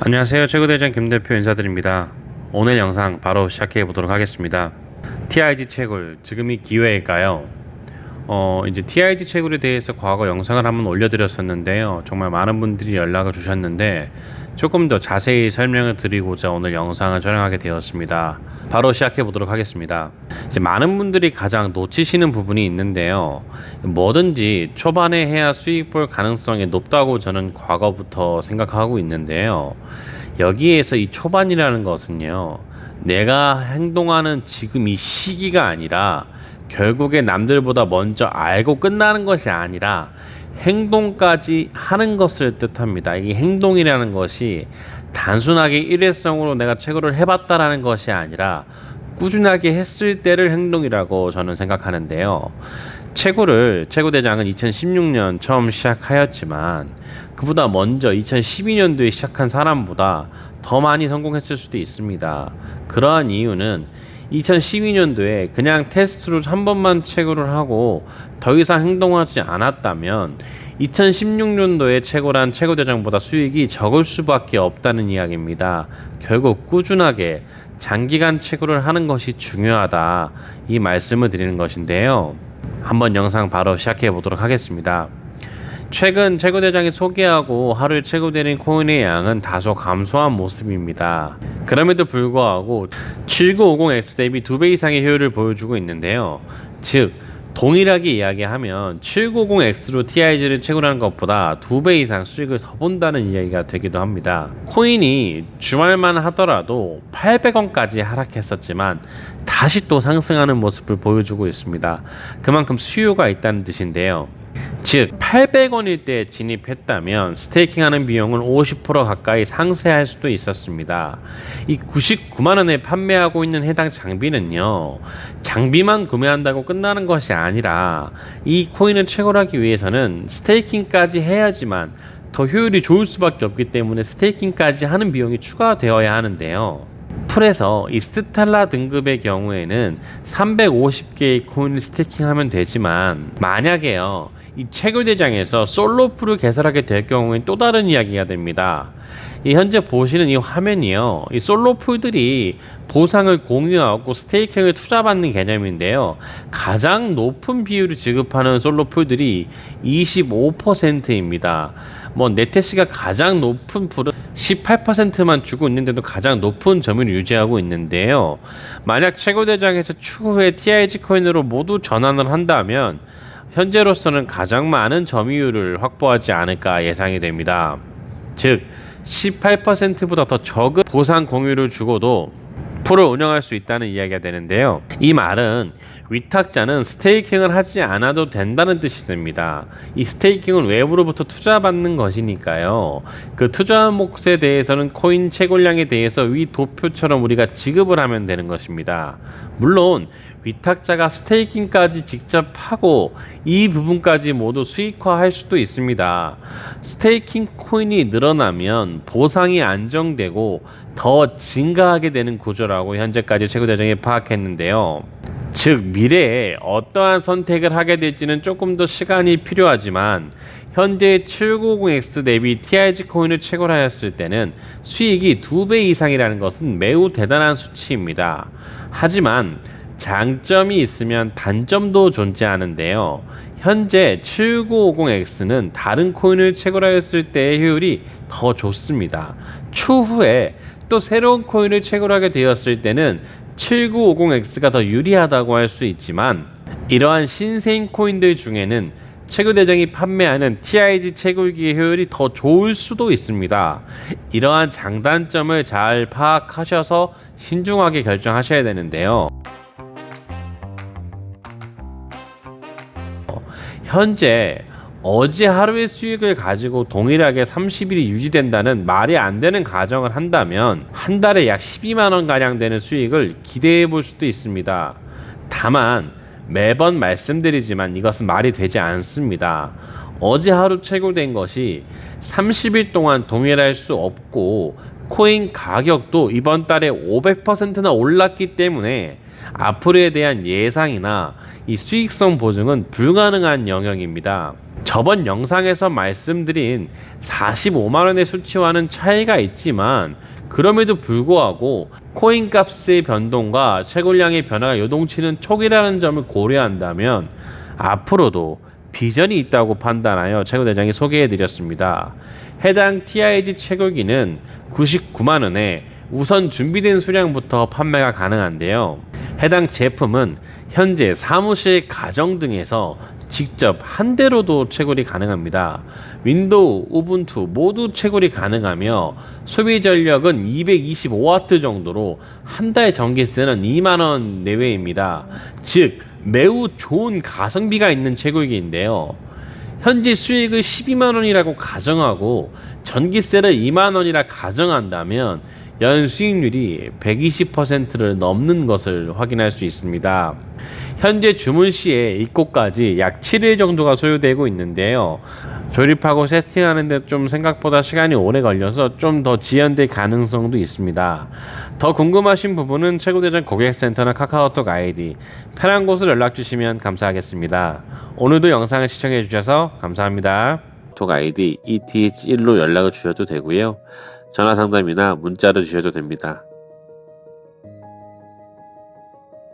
안녕하세요. 최고대장 김 대표 인사드립니다. 오늘 영상 바로 시작해 보도록 하겠습니다. TIG 채굴 지금이 기회일까요? 어, 이제 TIG 채굴에 대해서 과거 영상을 한번 올려드렸었는데요. 정말 많은 분들이 연락을 주셨는데 조금 더 자세히 설명을 드리고자 오늘 영상을 촬영하게 되었습니다. 바로 시작해 보도록 하겠습니다. 이제 많은 분들이 가장 놓치시는 부분이 있는데요. 뭐든지 초반에 해야 수익 볼 가능성이 높다고 저는 과거부터 생각하고 있는데요. 여기에서 이 초반이라는 것은요. 내가 행동하는 지금 이 시기가 아니라 결국에 남들보다 먼저 알고 끝나는 것이 아니라 행동까지 하는 것을 뜻합니다. 이 행동이라는 것이 단순하게 일회성으로 내가 채굴을 해봤다라는 것이 아니라 꾸준하게 했을 때를 행동이라고 저는 생각하는데요. 채굴을 채굴대장은 2016년 처음 시작하였지만 그보다 먼저 2012년도에 시작한 사람보다 더 많이 성공했을 수도 있습니다. 그러한 이유는 2012년도에 그냥 테스트로 한 번만 채굴을 하고 더 이상 행동하지 않았다면 2016년도에 채굴한 채굴대장보다 수익이 적을 수밖에 없다는 이야기입니다. 결국 꾸준하게 장기간 채굴을 하는 것이 중요하다 이 말씀을 드리는 것인데요. 한번 영상 바로 시작해 보도록 하겠습니다. 최근 채굴대장이 소개하고 하루에 채굴되는 코인의 양은 다소 감소한 모습입니다. 그럼에도 불구하고 7950X 대비 2배 이상의 효율을 보여주고 있는데요. 즉, 동일하게 이야기하면 790X로 TIG를 채굴하는 것보다 2배 이상 수익을 더 본다는 이야기가 되기도 합니다. 코인이 주말만 하더라도 800원까지 하락했었지만 다시 또 상승하는 모습을 보여주고 있습니다. 그만큼 수요가 있다는 뜻인데요. 즉 800원일 때 진입했다면 스테이킹하는 비용은 50% 가까이 상쇄할 수도 있었습니다. 이 99만 원에 판매하고 있는 해당 장비는요. 장비만 구매한다고 끝나는 것이 아니라 이 코인을 채굴하기 위해서는 스테이킹까지 해야지만 더 효율이 좋을 수밖에 없기 때문에 스테이킹까지 하는 비용이 추가되어야 하는데요. 풀에서 이 스텔라 등급의 경우에는 350개의 코인을 스테이킹하면 되지만 만약에요 이 채굴 대장에서 솔로 풀을 개설하게 될 경우엔 또 다른 이야기가 됩니다. 이 현재 보시는 이 화면이요 이 솔로 풀들이 보상을 공유하고 스테이킹을 투자받는 개념인데요 가장 높은 비율을 지급하는 솔로 풀들이 25%입니다. 뭐 네테시가 가장 높은 풀은 18%만 주고 있는데도 가장 높은 점유율을 유지하고 있는데요. 만약 최고 대장에서 추후에 TIG 코인으로 모두 전환을 한다면 현재로서는 가장 많은 점유율을 확보하지 않을까 예상이 됩니다. 즉 18%보다 더 적은 보상 공유를 주고도 풀을 운영할 수 있다는 이야기가 되는데요. 이 말은 위탁자는 스테이킹을 하지 않아도 된다는 뜻이 됩니다. 이 스테이킹은 외부로부터 투자받는 것이니까요. 그 투자한 몫에 대해서는 코인 채굴량에 대해서 위 도표처럼 우리가 지급을 하면 되는 것입니다. 물론 위탁자가 스테이킹까지 직접 하고 이 부분까지 모두 수익화할 수도 있습니다. 스테이킹 코인이 늘어나면 보상이 안정되고 더 증가하게 되는 구조라고 현재까지 최고대장이 파악했는데요. 즉 미래에 어떠한 선택을 하게 될지는 조금 더 시간이 필요하지만 현재 790X 대비 TIG 코인을 채굴하였을 때는 수익이 두배 이상이라는 것은 매우 대단한 수치입니다. 하지만 장점이 있으면 단점도 존재하는데요. 현재 7950X는 다른 코인을 채굴하였을 때의 효율이 더 좋습니다. 추후에 또 새로운 코인을 채굴하게 되었을 때는 7950X가 더 유리하다고 할 수 있지만 이러한 신생 코인들 중에는 채굴 대장이 판매하는 TIG 채굴기의 효율이 더 좋을 수도 있습니다. 이러한 장단점을 잘 파악하셔서 신중하게 결정하셔야 되는데요. 현재 어제 하루의 수익을 가지고 동일하게 30일이 유지된다는 말이 안 되는 가정을 한다면 한 달에 약 12만 원 가량 되는 수익을 기대해 볼 수도 있습니다. 다만 매번 말씀드리지만 이것은 말이 되지 않습니다. 어제 하루 채굴된 것이 30일 동안 동일할 수 없고 코인 가격도 이번 달에 500%나 올랐기 때문에 앞으로에 대한 예상이나 이 수익성 보증은 불가능한 영역입니다. 저번 영상에서 말씀드린 45만원의 수치와는 차이가 있지만 그럼에도 불구하고 코인 값의 변동과 채굴량의 변화가 요동치는 초기라는 점을 고려한다면 앞으로도 비전이 있다고 판단하여 채굴 대장이 소개해드렸습니다. 해당 TIG 채굴기는 99만원에 우선 준비된 수량부터 판매가 가능한데요. 해당 제품은 현재 사무실, 가정 등에서 직접 한 대로도 채굴이 가능합니다. 윈도우, 우분투 모두 채굴이 가능하며 소비 전력은 225와트 정도로 한 달 전기세는 2만원 내외입니다. 즉, 매우 좋은 가성비가 있는 채굴기인데요. 현재 수익을 12만원이라고 가정하고 전기세를 2만원이라 가정한다면 연 수익률이 120%를 넘는 것을 확인할 수 있습니다. 현재 주문 시에 입고까지 약 7일 정도가 소요되고 있는데요. 조립하고 세팅하는데 좀 생각보다 시간이 오래 걸려서 좀 더 지연될 가능성도 있습니다. 더 궁금하신 부분은 최고대전 고객센터나 카카오톡 아이디 편한 곳을 연락 주시면 감사하겠습니다. 오늘도 영상을 시청해 주셔서 감사합니다. 톡 아이디 ETH1로 연락을 주셔도 되고요. 전화 상담이나 문자를 주셔도 됩니다.